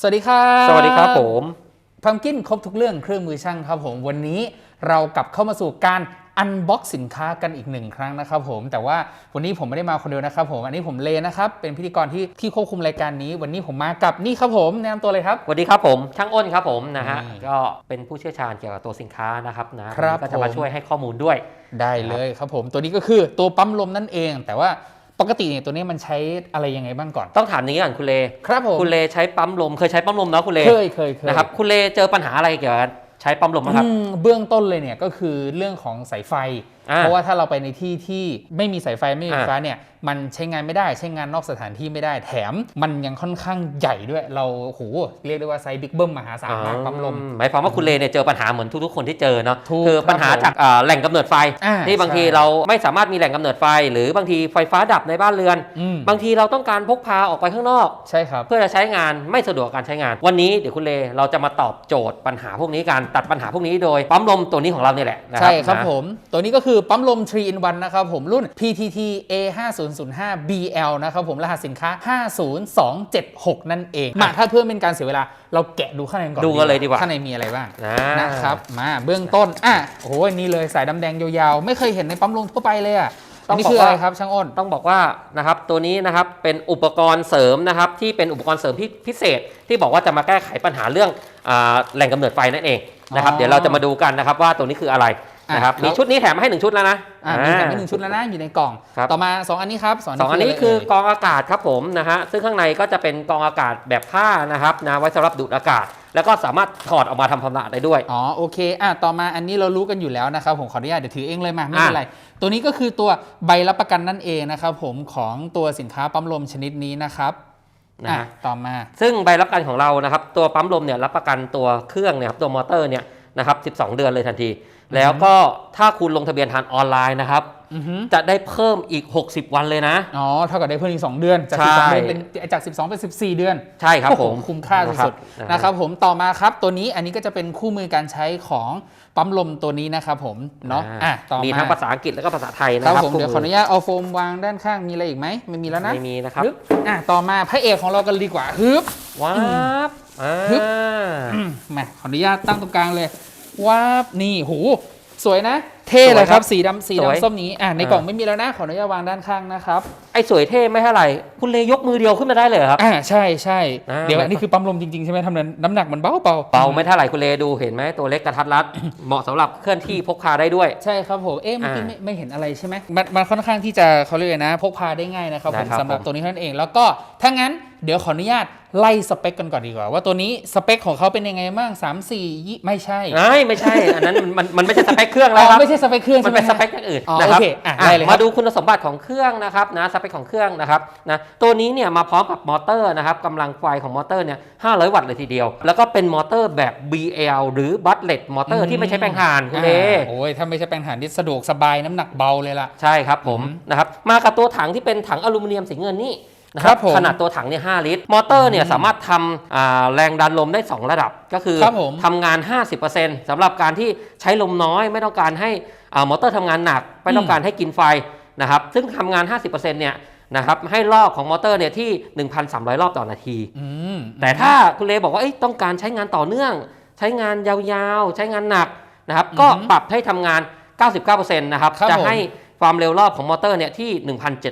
สวัสดีครับสวัสดีครับผมพัมกินครบทุกเรื่องเครื่องมือช่างครับผมวันนี้เรากลับเข้ามาสู่การอันบ็อกสินค้ากันอีกหนึ่งครั้งนะครับผมแต่ว่าวันนี้ผมไม่ได้มาคนเดียวนะครับผมอันนี้ผมเลนะครับเป็นพิธีกรที่ที่ควบคุมรายการนี้ วันนี้ผมมากับนี่ครับผมแนะนำตัวเลยครับสวัสดีครับผมช่างอ้นครับผมนะฮะนี่ก็เป็นผู้เชี่ยวชาญเกี่ยวกับตัวสินค้านะครับนะครับวันนี้ก็จะมาผมช่วยให้ข้อมูลด้วยได้เลยครับผมตัวนี้ก็คือตัวปั๊มลมนั่นเอง แต่ว่า ปกติเนี่ยตัวนี้มันใช้อะไรยังไงบ้างก่อน ต้องถามนี้ก่อนคุณเลครับผมคุณเลใช้ปั๊มลมเคยใช้ปั๊มลมเนาะคุณเลเคยเคยเคยนะครับคุณเลเจอปัญหาอะไรเกี่ยวกับใช้ปั๊มลมบ้างครับอืมเบื้องต้นเลยเนี่ยก็คือเรื่องของสายไฟอ่า เพราะว่าถ้าเราไปในที่ที่ไม่มีสายไฟไม่มีไฟอ่าฟ้าเนี่ยมันใช้งานไม่ได้ใช้งานนอกสถานที่ไม่ได้แถม มันยังค่อนข้างใหญ่ด้วย เราโหเรียกได้ว่าไซส์บิ๊กเบิ้มมหาศาลมากปั๊มลมอืหมายความว่าคุณเลเนี่ยเจอปัญหาเหมือนทุกๆคนที่เจอเนาะถูกคือปัญหาครับผมจากอ่าแหล่งกำเนิดไฟอ่าที่บางทีใช่เราไม่สามารถมีแหล่งกำเนิดไฟ หรือบางทีไฟฟ้าดับในบ้านเรือนอืมบางทีเราต้องการพกพาออกไปข้างนอกใช่ครับเพื่อจะใช้งานไม่สะดวกการใช้งาน วันนี้เดี๋ยวคุณเลเราจะมาตอบโจทย์ปัญหาพวกนี้การตัดปัญหาพวกนี้โดยปั๊มลมตัวนี้ของเราเนี่ยแหละนะครัใช่ครับนะผมตัวนี้ก็คือปั๊มลม 3 in 1นะครับผมรุ่น PTT A5005 BL นะครับผมรหัสสินค้า 50276 นั่นเอง มาถ้าเพื่อเป็นการเสียเวลา เราแกะดูข้างในก่อนดูกันเลยดีกว่าข้างในมีอะไรบ้างนะนะครับมาเบื้องต้นอะโอ้โหนี่เลยสายดำแดงยาวๆ ไม่เคยเห็นในปั๊มลมทั่วไปเลยอะอันนี้คืออะไรครับช่างอ้นต้องบอกว่านะครับตัวนี้นะครับเป็นอุปกรณ์เสริมนะครับที่เป็นอุปกรณ์เสริมที่พิเศษ ที่บอกว่าจะมาแก้ไขปัญหาเรื่องอาแหล่งกำเนิดไฟนั่นเองนะครับอ๋อเดี๋ยวเราจะมาดูกันนะครับว่าตัวนี้คืออะไร นะครับอะมีชุดนี้แถมมาให้หนึ่งชุดแล้วนะอะมีแถมให้หนึ่งชุดแล้วนะอยู่ในกล่องครับต่อมา 2 อันนี้ครับสองอันนี้คือกรองอากาศครับผมนะฮะซึ่งข้างในก็จะเป็นกรองอากาศแบบผ้านะครับนะไว้สำหรับดูดอากาศ แล้วก็สามารถถอดออกมาทำความสะอาดได้ด้วยอ๋อโอเคอะต่อมาอันนี้เรารู้กันอยู่แล้วนะครับผมขออนุญาตเดี๋ยวถือเองเลยมาไม่เป็นไรตัวนี้ก็คือตัวใบรับประกันนั่นเองนะครับผมของตัวสินค้าปั๊มลมชนิดนี้นะครับนะอะฮะต่อมา ซึ่งใบรับประกันของเรานะครับ ตัวปั๊มลมเนี่ยรับประกันตัวเครื่องเนี่ยครับตัวมอเตอร์เนี่ย นะครับ12 เดือนเลยทันที แล้วก็ถ้าคุณลงทะเบียนทางออนไลน์นะครับอือฮึจะได้เพิ่มอีก 60 วันเลยนะ อ๋อ เท่ากับได้เพิ่มอีก 2 เดือน จากใช่12 เดือนเป็นจาก 12 เป็น 14 เดือน ใช่ครับโอ้โหผม คุ้มค่าสุดๆนะนะคครัรับบผม ต่อมาครับ ตัวนี้อันนี้ก็จะเป็นคู่มือการใช้ของปั๊มลมตัวนี้นะครับผม เนาะอะต่อมีมาทั้งภาษาอังกฤษแล้วก็ภาษาไทยนะคครัรับบผม เดี๋ยวขออนุญาตเอาโฟมวางด้านข้าง มีอะไรอีกไหม ไม่มีแล้วนะ ไม่มีนะครับฮึบอะ ต่อมาพระเอกของเรากันดีกว่าฮึบว้าบ อ่า ฮึบอืมมาขออนุญาตตั้งตรงกลางเลยว้าบนี่โหสวยนะ เท่เลยครับสีดำสีสวย ดำส้มนี้อะในกล่องไม่มีแล้วนะ ขออนุญาตวางด้านข้างนะครับ ไอ้สวยเท่ไม่เท่าไหร่ คุณเลยกมือเดียวขึ้นมาได้เลยเหรอครับ อ่าใช่ใช่อ่า เดี๋ยวอันนี้คือปั๊มลมจริงๆ ใช่ไหมทำนั้นน้ำหนักมันเบาเบาเบาไม่เท่าไหร่คุณเลดูเห็นไหมตัวเล็กกระทัดรัด เหมาะสำหรับเคลื่อนที่พกพาได้ด้วย ใช่ครับผม เอ๊ะเมื่อกี้อ่าไม่ไม่เห็นอะไรใช่ไหมมันมันค่อนข้างที่จะเขาเรียกอะไรนะ พกพาได้ง่ายนะครับผมนะครับสำหรับผมตัวนี้เท่านั้นเอง แล้วก็ถ้างั้น เดี๋ยวขออนุญาตไล่สเปคกันก่อนดีกว่า ว่าตัวนี้สเปคของเขาเป็นยังไงบ้าง 3 4ยี่ไม่ใช่ไอ้ยไม่ใช่ อันนั้นมันมันมันไม่ใช่สเปคเครื่องอ๋แล้วคอรับไม่ใช่สเปคเครื่องมันใช่ไหมเป็นสฮะเปคอย่างอื่นอ๋อนะครับโอเคอะอะได้เลยครับมาดูคุณสมบัติของเครื่องนะครับนะสเปคของเครื่องนะครับนะตัวนี้เนี่ยมาพร้อมกับมอเตอร์นะครับกำลังไฟของมอเตอร์เนี่ย500 วัตต์เลยทีเดียว แล้วก็เป็นมอเตอร์แบบ BL หรือบัตเลตมอเตอร์ที่ไม่ใช้แปลงถ่านคุณเลอ่าโอ้ยถ้าไม่ใช่แปลงถ่านนี่สะดวกสบายน้ำหนักเบาเลยล่ะใช่ครับผมนะครับมากับตัวถังที่เป็นถังอลูมิเนียมสีเงินนี่ นะคครัรับบผมขนาดตัวถังเนี่ย5ลิตร มอเตอร์เนี่ยสามารถทำอ่าแรงดันลมได้ 2 ระดับก็คือครับผมทำงาน 50%สำหรับการที่ใช้ลมน้อย ไม่ต้องการให้อ่ามอเตอร์ทำงานหนัก ไม่ต้องการให้กินไฟนะครับซึ่งทำงาน 50%เนี่ยนะครับให้รอบของมอเตอร์เนี่ยที่ 1,300 รอบต่อนาทีอืมแต่ถ้าคุณเลบอกว่าเอ้ยต้องการใช้งานต่อเนื่อง ใช้งานยาวๆ ใช้งานหนักนะครับอือฮึก็ปรับให้ทำงาน 99%นะครับครับจะผมให้ ความเร็วรอบของมอเตอร์เนี่ยที่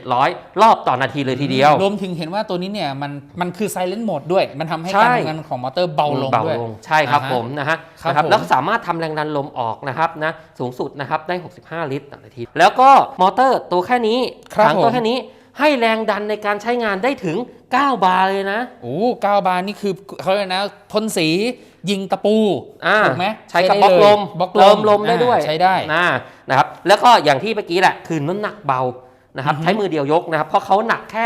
1,700 รอบต่อนาทีเลยทีเดียว รวมถึงเห็นว่าตัวนี้เนี่ยมันมันคือ silent mode ด้วย มันทำให้ใช่การทำงานของมอเตอร์เบาลงด้วยใช่ครับอ่าฮะผมนะฮะครับนะครับผมแล้วก็สามารถทำแรงดันลมออกนะครับนะสูงสุดนะครับได้ 65 ลิตรต่อนาที แล้วก็มอเตอร์ตัวแค่นี้ครับถังตัวผมแค่นี้ให้แรงดันในการใช้งานได้ถึง 9 บาร์เลยนะ โอ้เก้าบานนี่คือเขาเรียกนะพ่นสี ยิงตะปูอ่าถูกไหมใช้กับใช้บล็อกได้ลเลยมบล็อกลมเติมลมได้ด้วยอ่าใช้ได้นะนะครับ แล้วก็อย่างที่เมื่อกี้แหละคือน้ำหนักเบานะครับอือฮึใช้มือเดียวยกนะครับ เพราะเขาหนักแค่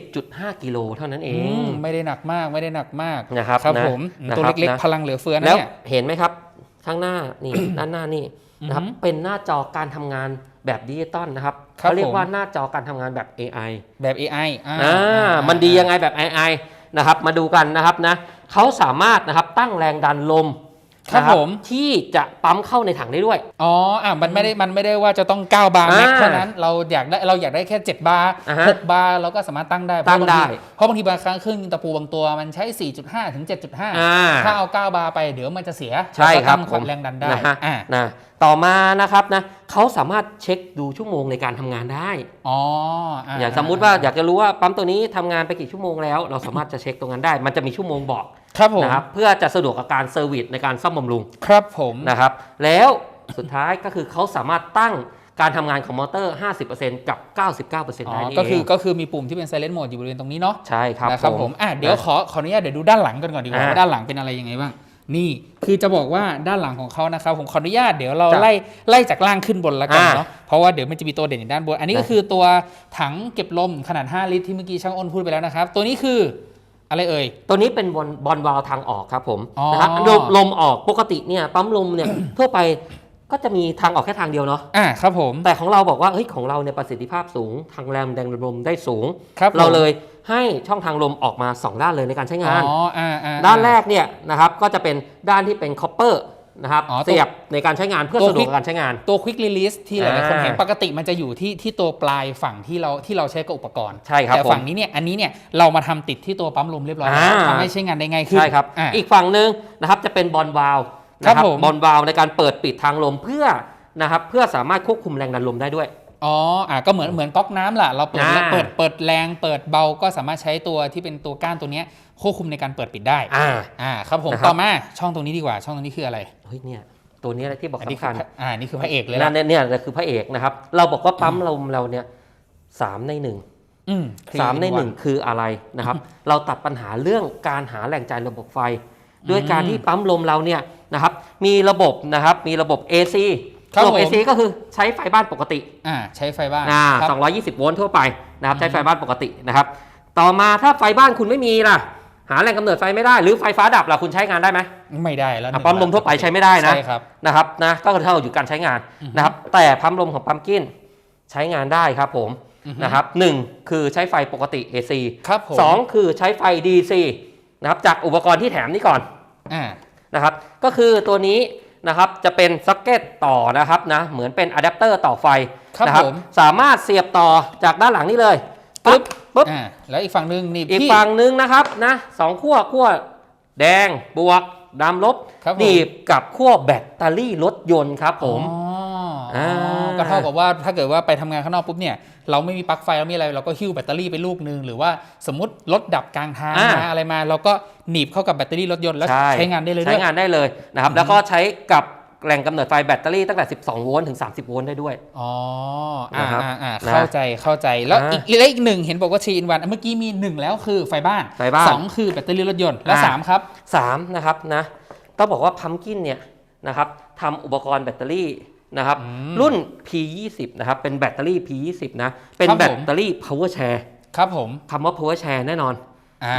10.5 กิโลเท่านั้นเออืงมไม่ได้หนักมากไม่ได้หนักมากนะครับครับนะผมนะตัวครับเล็กนะๆพลังเหลือเฟือนะแล้วเนี่ยเห็นไหมครับ ข้างหน้านี่ด้านหน้านี่นะครับอือฮึเป็นหน้าจอการทำงานแบบดิจิตอลนะครับครับเขาเรียผกมว่าหน้าจอการทำงานแบบ AI แบบ AI อ่าอ่ามันดียังไงแบบ AI นะครับมาดูกันนะครับนะเขาสามารถนะครับตั้งแรงดันลม ครับนะผม ที่จะปั๊มเข้าในถังได้ด้วย อ๋ออะมันไม่ได้มันไม่ได้ว่าจะต้อง 9 บาร์อ่าแม็กเท่านั้นเราอยากได้เราอยากได้แค่ 7 บาร์อ่าฮะ6บาร์เราก็สามารถตั้งได้ตั้งได้เพราะบางทีเพราะบางทีบางครั้งเครื่องยิงตะปูบางตัวมันใช้ 4.5 ถึง 7.5อ่าถ้าเอา 9 บาร์ไปเดี๋ยวมันจะเสียใช่ครับแล้วก็ผตั้มงแรงดันได้นะฮะอ่านะต่อมานะครับนะเขาสามารถเช็คดูชั่วโมงในการทำงานได้อ๋ออย่างสมมุติว่าอยากจะรู้ว่าปั๊มตัวนี้ทำงานไปกี่ชั่วโมงแล้ว เราสามารถจะเช็คตรงนั้นได้ มันจะมีชั่วโมงบอก ครับผมนะครับเพื่อจะสะดวกกับการเซอร์วิสในการซ่อมบำรุงครับผมนะครับ แล้วสุดท้ายก็คือเขาสามารถตั้งการทำงานของมอเตอร์ 50%กับ 99%อ๋ได้อนี่ก็คือเองก็คือมีปุ่มที่เป็น silent mode อยู่บริเวณตรงนี้เนาะใช่ครับนะครับผมอะเดี๋ยวนะขอขออนุญาตเดี๋ยวดูด้านหลังกันก่อนดีกว่าอ่าว่าด้านหลังเป็นอะไรยังไงบ้างนี่คือจะบอกว่าด้านหลังของเขานะครับผมขออนุญาตเดี๋ยวเราจ้ะไล่ไล่จากล่างขึ้นบนแล้วกันอ่าเนาะเพราะว่าเดี๋ยวมันจะมีตัวเด่นอยู่ด้านบน อันนี้ก็ได้คือตัวถังเก็บลมขนาด 5 ลิตรที่เมื่อกี้ช่างอ้นพูดไปแล้วนะครับ ตัวนี้คือ อะไรเอ่ย ตัวนี้เป็นบอลบอลวาล์วทางออกครับผมอ๋อ นะครับลมลมออกปกติเนี่ยปั๊มลมเนี่ย ทั่วไปก็จะมีทางออกแค่ทางเดียวเนาะอ่าครับผมแต่ของเราบอกว่าเฮ้ยของเราเนี่ยประสิทธิภาพสูง ทางแรงแรงลมได้สูง ครับผมเราเลยให้ช่องทางลมออกมา 2 ด้านเลยในการใช้งาน อ๋ออ่าอ่าด้านแรกเนี่ยนะครับก็จะเป็นด้านที่เป็นคอปเปอร์ นะครับอ๋อตัว เสียบในการใช้งานเพื่อตัวสะดวก quick กับการใช้งาน ตัว quick release ที่หลายๆคนอ่าเห็นปกติมันจะอยู่ที่ที่ตัวปลายฝั่งที่เราที่เราใช้กับอุปกรณ์ใช่ครับแต่ผมฝั่งนี้เนี่ยอันนี้เนี่ยเรามาทำติดที่ตัวปั๊มลมเรียบร้อยแล้วอ่า ทำให้ใช้งานได้ง่ายขึ้นใช่ครับ อ่า อีกฝั่งหนึ่งนะครับจะเป็นบอลวาล์วครับนะผม บอลวาล์วในการเปิดปิดทางลมเพื่อนะครับเพื่อสามารถควบคุมแรงดันลมได้ด้วย อ๋ออะก็เหมือนเหมือนก๊อกน้ำล่ะ เราเปิดอ่า เปิดเปิดแรงเปิดเบาก็สามารถใช้ตัวที่เป็นตัวก้านตัวเนี้ย ควบคุมในการเปิดปิดได้อ่าอ่าครับผมนะครับต่อมาช่องตรงนี้ดีกว่า ช่องตรงนี้คืออะไรเฮ้ยเนี่ยตัวนี้แหละที่บอกอันนี้สำคืคัอญพระอ่านี่คือพระเอกเลยนั่ล่ะนเนี่ยเนี่ยคือพระเอกนะครับ เราบอกว่าปั๊มลมเราเนี่ยสามในหนึ่งอืมสามในหนึ่งคืออะไรนะครับ เราตัดปัญหาเรื่องการหาแหล่งจ่ายระบบไฟ ด้วยการที่ปั๊มลมเราเนี่ยนะครับ มีระบบนะครับ มีระบบ AC ครับระบบผม AC ก็คือใช้ไฟบ้านปกติอ่าใช้ไฟบ้านอ่าครับ220 โวลต์ทั่วไปนะครับ ใช้ไฟบ้านปกตินะครับ ต่อมาถ้าไฟบ้านคุณไม่มีล่ะ หาแหล่งกำเนิดไฟไม่ได้ หรือไฟฟ้าดับล่ะคุณใช้งานได้ไหมไม่ได้แล้วอะปั๊มลมทั่วไปใช้ไม่ได้นะใช่ครับนะครับนะก็คือเท่ากับอยู่การใช้งานนะครับ แต่ปั๊มลมของปั๊มกินใช้งานได้ครับผมอือฮึนะครับหนึ่งคือใช้ไฟปกติ AC ครับผมสองคือใช้ไฟ DC นะครับจากอุปกรณ์ที่แถมนี่ก่อนอ่านะครับ ก็คือตัวนี้นะครับจะเป็นซ็อกเก็ตต่อนะครับนะเหมือนเป็นอะแดปเตอร์ต่อไฟครับนะผมสามารถเสียบต่อจากด้านหลังนี่เลยปึ๊บ ปึ๊บอ่าแล้วอีกฝั่งหนึงนี่อีกพี่ ฝั่งหนึงนะครับนะสองขั้วขั้วแดงบวกดำลบครับผม หนีบกับขั้วแบตเตอรี่รถยนต์ครับผม อ๋ออ๋ออ่าก็เท่ากับว่าถ้าเกิดว่าไปทำงานข้างนอกปุ๊บเนี่ยเราไม่มีปลั๊กไฟเราไม่มีอะไรเราก็หิ้วแบตเตอรี่ไปลูกนึงหรือว่าสมมติรถดับกลางทางอ่าม มาอะไรมา เราก็หนีบเข้ากับแบตเตอรี่รถยนต์แล้วใช่ใช้งานได้เลยด้ใช้วย งานได้เลยนะครับอืมแล้วก็ใช้กับ แหล่งกำเนิดไฟแบตเตอรี่ตั้งแต่ 12 โวลต์ถึง 30 โวลต์ได้ด้วย อ๋ออ่านะครับอ่าอ่านะเข้าใจเข้าใจแล้วอ่าอีกแล้วอีกหนึ่งเห็นบอกว่า3 in 1เมื่อกี้มี1แล้วคือไฟบ้านไฟบ้านสองคือแบตเตอรี่รถยนต์และอ่า สามครับ 3นะครับนะต้องบอกว่าพัมกินเนี่ยนะครับทำอุปกรณ์แบตเตอรี่นะครับอืมรุ่น P20 นะครับเป็นแบตเตอรี่ P20 นะเป็นครับแบผม ตเตอรี่ power share ครับผม คำว่า power share แน่นอนอ่า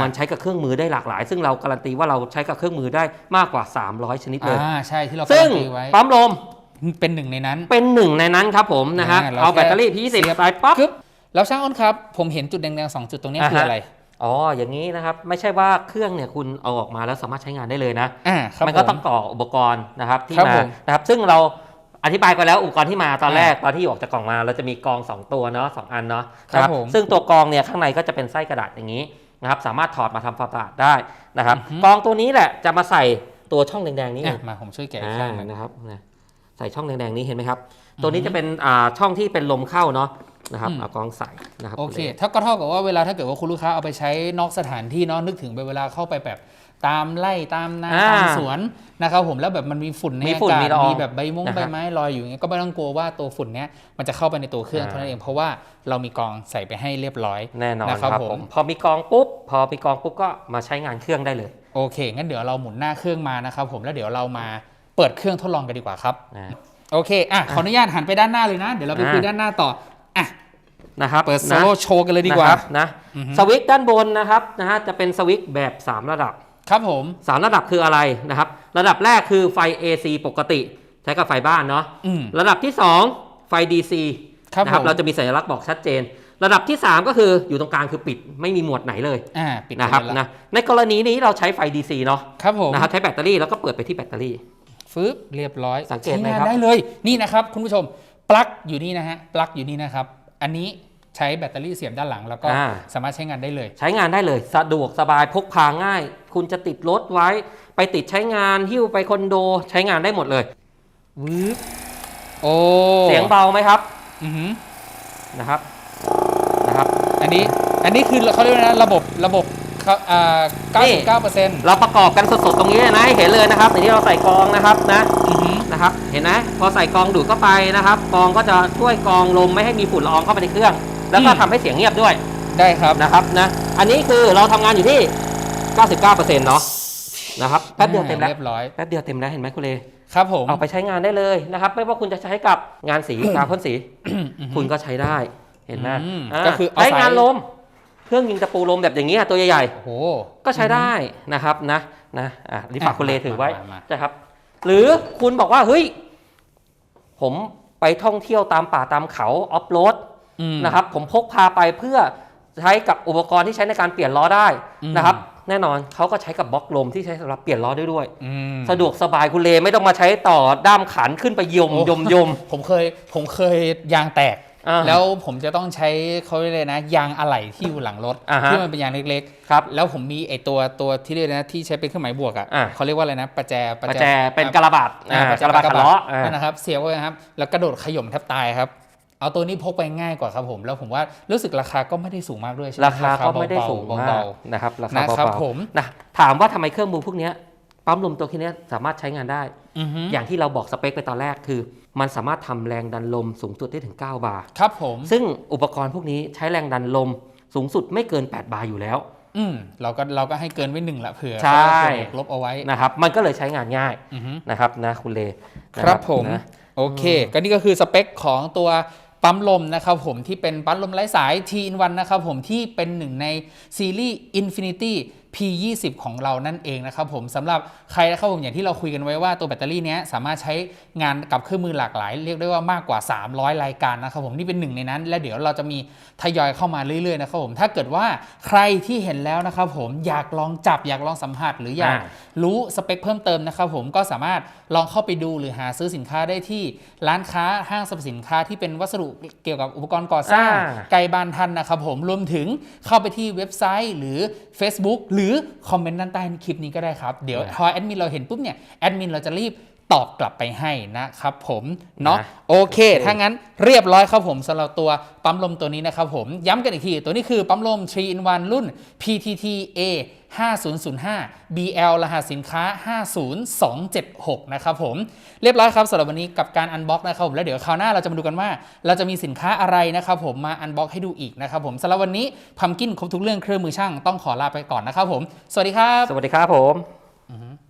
มันใช้กับเครื่องมือได้หลากหลาย ซึ่งเราการันตีว่าเราใช้กับเครื่องมือได้มากกว่า 300 ชนิดเลยอ่าใช่ที่เราซึ่งการันตีไว้ปั๊มลมเป็นหนึ่งในนั้น เป็นหนึ่งในนั้นครับผมนะฮะอ่าเราเอาแบตเตอรี่แค่ P20 เสียบใส่ป๊อปกึ๊บแล้วช่างอ้นครับ ผมเห็นจุดแดงๆสองจุดตรงนี้อ่าคือฮะอะไรอ๋อ อย่างนี้นะครับ ไม่ใช่ว่าเครื่องเนี่ยคุณเอาออกมาแล้วสามารถใช้งานได้เลยนะอ่าครับมันก็ผต้องต่ออุปกรณ์นะครับที่ครับมาผมนะครับ ซึ่งเราอธิบายไปแล้วอุปกรณ์ที่มาตอนอ่าแรกตอนที่ออกจากกล่องมาเราจะมีกรอง 2 ตัวเนาะสองอันเนาะครับนะผมซึ่งตัวกรองเนี่ยข้างในก็จะเป็นไส้กระดาษอย่างนี้ นะครับ สามารถถอดมาทำความสะอาดได้นะครับอือฮึ กรองตัวนี้แหละจะมาใส่ตัวช่องแดงๆนี้เออะงมาผมช่วยแกะอีกอ่าข้างหนึ่งนะครับนะใส่ช่องแดงๆนี้เห็นไหมครับ ตัวนี้จะเป็นอ่าช่องที่เป็นลมเข้าเนาะนะครับอืม เอากรองใส่นะครับโอเค ถ้าก็เท่ากับว่าเวลาถ้าเกิดว่าคุณลูกค้าเอาไปใช้นอกสถานที่เนาะนึกถึงไปเวลาเข้าไปแบบ ตามไร่ตามนาอ่าตามสวนนะครับผมแล้วแบบมันมีฝุ่นในมีอาฝุ่นกาศมีละอองมีแบบใบมงนะฮะใบไม้ลอยอยู่อย่างเงี้ยก็ไม่ต้องกลัวว่าตัวฝุ่นเนี้ยมันจะเข้าไปในตัวเครื่องอ่าเท่านั้นเองเพราะว่าเรามีกรองใส่ไปให้เรียบร้อยแน่นอนนะครับครับผมผมพอมีกรองปุ๊บพอมีกรองปุ๊บก็มาใช้งานเครื่องได้เลยโอเคงั้นเดี๋ยวเราหมุนหน้าเครื่องมานะครับผมแล้วเดี๋ยวเรามาเปิดเครื่องทดลองกันดีกว่าครับนะโอเคอะขออนุญาตหันไปด้านหน้าเลยนะ เดี๋ยวเราไปคุยอ่าด้านหน้าต่ออะนะครับเปิดโซนะโล่โชว์กันเลยดีกว่านะครับนะอือฮึสวิตช์ด้านบนนะครับนะฮะจะเป็นสวิตช์แบบ 3 ระดับ ครับผม 3 ระดับคืออะไรนะครับ ระดับแรกคือไฟ AC ปกติ ใช้กับไฟบ้านเนาะอืมระดับที่ 2 ไฟ DC ครับนะผมเราจะมีสัญลักษณ์บอกชัดเจน ระดับที่ 3 ก็คืออยู่ตรงกลางคือปิดไม่มีหมวดไหนเลยอ่าปิดนะครับไปเลยละนะในกรณีนี้เราใช้ไฟ DC เนาะครับผมนะครับใช้แบตเตอรี่แล้วก็เปิดไปที่แบตเตอรี่ฟึบเรียบร้อยสังเกตไหมใช้งานครับได้เลยนี่นะครับคุณผู้ชมปลั๊กอยู่นี่นะฮะปลั๊กอยู่นี่นะครับ อันนี้ ใช้แบตเตอรี่เสียบด้านหลัง แล้วก็อ่า สามารถใช้งานได้เลย ใช้งานได้เลย สะดวกสบายพกพาง่าย คุณจะติดรถไว้ ไปติดใช้งานหิ้วไปคอนโดใช้งานได้หมดเลยวืบโอ้เสียงเบาไหมครับอือหือนะครับนะครับ อันนี้อันนี้คือเขาเรียกว่านะระบบระบบเขาอ่านี่ 99เปอร์เซ็นต์เราประกอบกันสดๆตรงนี้นะให้เห็นเลยนะครับอย่างที่เราใส่กรองนะครับนะอือหือนะครับ เห็นไหมพอใส่กรองดูดเข้าไปนะครับกรองก็จะช่วยกรองลมไม่ให้มีฝุ่นละอองเข้าไปในเครื่อง แล้วก็อืมทำให้เสียงเงียบด้วยได้ครับ นะครับนะ อันนี้คือเราทำงานอยู่ที่ 99%เนาะนะครับแป๊บเดียวเต็มแล้วเรียบร้อย แป๊บเดียวเต็มแล้วเห็นไหมคุณเลครับผม เอาไปใช้งานได้เลยนะครับ ไม่ว่าคุณจะใช้กับงานสี กาวพ่นสี คุณก็ใช้ได้เห็นไหมอืมาก็คือเอาใช้สาย งานลม เครื่องยิงตะปูลมแบบอย่างเงี้ยตัวใหญ่โอ้โห ๆ ก็ใช้ได้นะครับนะนะอะรีบฝากอะคุณเลถือไว้มามามา นะครับ หรือคุณบอกว่าเฮ้ย ผมไปท่องเที่ยวตามป่าตามเขาออฟโรดอืม นะครับผมพกพาไปเพื่อใช้กับอุปกรณ์ที่ใช้ในการเปลี่ยนล้อได้อืมนะครับแน่นอนเขาก็ใช้กับบล็อกลมที่ใช้สำหรับเปลี่ยนล้อได้ด้วยอืมสะดวกสบายคุณเลไม่ต้องมาใช้ต่อด้ามขันขึ้นไปยมโอ้ยมยมผมเคยผมเคยยางแตกอ่าแล้วผมจะต้องใช้เขาเรียกเลยนะ ยางอะไหล่ที่อยู่หลังรถอ่าฮะที่มันเป็นยางเล็กครับๆแล้วผมมีไอตัวตัวที่เรียกนะที่ใช้เป็นเครื่องหมายบวกอะอ่าเขาเรียกว่าอะไรนะประแจประแจเป็นกระบาดอ่าอ่าประแจกระบาดขันล้ออ่านั่นนะครับเสียบไว้นะครับแล้วกระโดดขย่มแทบตายครับ เอาตัวนี้พกไปง่ายกว่าครับผม แล้วผมว่ารู้สึกราคาก็ไม่ได้สูงมากด้วยใช่ไหมราคาก็ไม่ได้เบๆสูงมาเบากนะครับราๆคานะครับเบาผมๆนะถามว่าทำไมเครื่องมือพวกเนี้ยปั๊มลมตัวแค่เนี้ยสามารถใช้งานได้อือฮึอย่างที่เราบอกสเปคไปตอนแรกคือ มันสามารถทำแรงดันลมสูงสุดได้ถึง 9 บาร์ครับผม ซึ่งอุปกรณ์พวกนี้ใช้แรงดันลมสูงสุดไม่เกิน 8 บาร์อยู่แล้วอืมเราก็เราก็ให้เกินไว้หนึ่งละเผื่อใช่เผื่อบวกลบเอาไว้นะครับมันก็เลยใช้งานง่ายอือฮึนะครับนะคุณเลนะครับผมนะโอเค ก็นี่ก็คือสเปคของตัว ปั๊มลมนะครับผมที่เป็นปั๊มลมไร้สาย T in 1นะครับผมที่เป็นหนึ่งในซีรีส์ Infinity P20 ของเรานั่นเองนะครับผมสำหรับใครนะครับผมอย่างที่เราคุยกันไว้ว่าตัวแบตเตอรี่เนี้ยสามารถใช้งานกับเครื่องมือหลากหลาย เรียกได้ว่ามากกว่า 300 รายการนะครับผมนี่เป็นหนึ่งในนั้น และเดี๋ยวเราจะมีทยอยเข้ามาเรื่อยๆนะครับผมถ้าเกิดว่าใครที่เห็นแล้วนะครับผมอยากลองจับอยากลองสัมผัสหรืออยากอ่ารู้สเปคเพิ่มเติมนะครับผมก็สามารถลองเข้าไปดูหรือหาซื้อสินค้าได้ที่ร้านค้าห้างสรรพสินค้าที่เป็นวัสดุเกี่ยวกับอุปกรณ์ก่อสร้างอ่าไกลบ้านทันนะครับผมรวมถึงเข้าไปที่เว็บไซต์หรือ Facebook หรือคอมเมนต์ด้านใต้คลิปนี้ก็ได้ครับ เดี๋ยวพอแอดมินเราเห็นปุ๊บเนี่ยแอดมินเราจะรีบ ตอบกลับไปให้นะครับผมเนาะนะโอเค ถ้างั้นเรียบร้อยครับผมสำหรับตัวปั๊มลมตัวนี้นะครับผมย้ำกันอีกที ตัวนี้คือปั๊มลม 3 in 1 รุ่น PTT A 5005 BL รหัสสินค้า 50276 นะครับผม เรียบร้อยครับสำหรับวันนี้กับการอันบ็อกนะครับผม แล้วเดี๋ยวคราวหน้าเราจะมาดูกันว่า เราจะมีสินค้าอะไรนะครับผมมาอันบ็อกให้ดูอีกนะครับผมสำหรับวันนี้พัมกินครบทุกเรื่องเครื่องมือช่างต้องขอลาไปก่อนนะครับผม สวัสดีครับ สวัสดีครับผม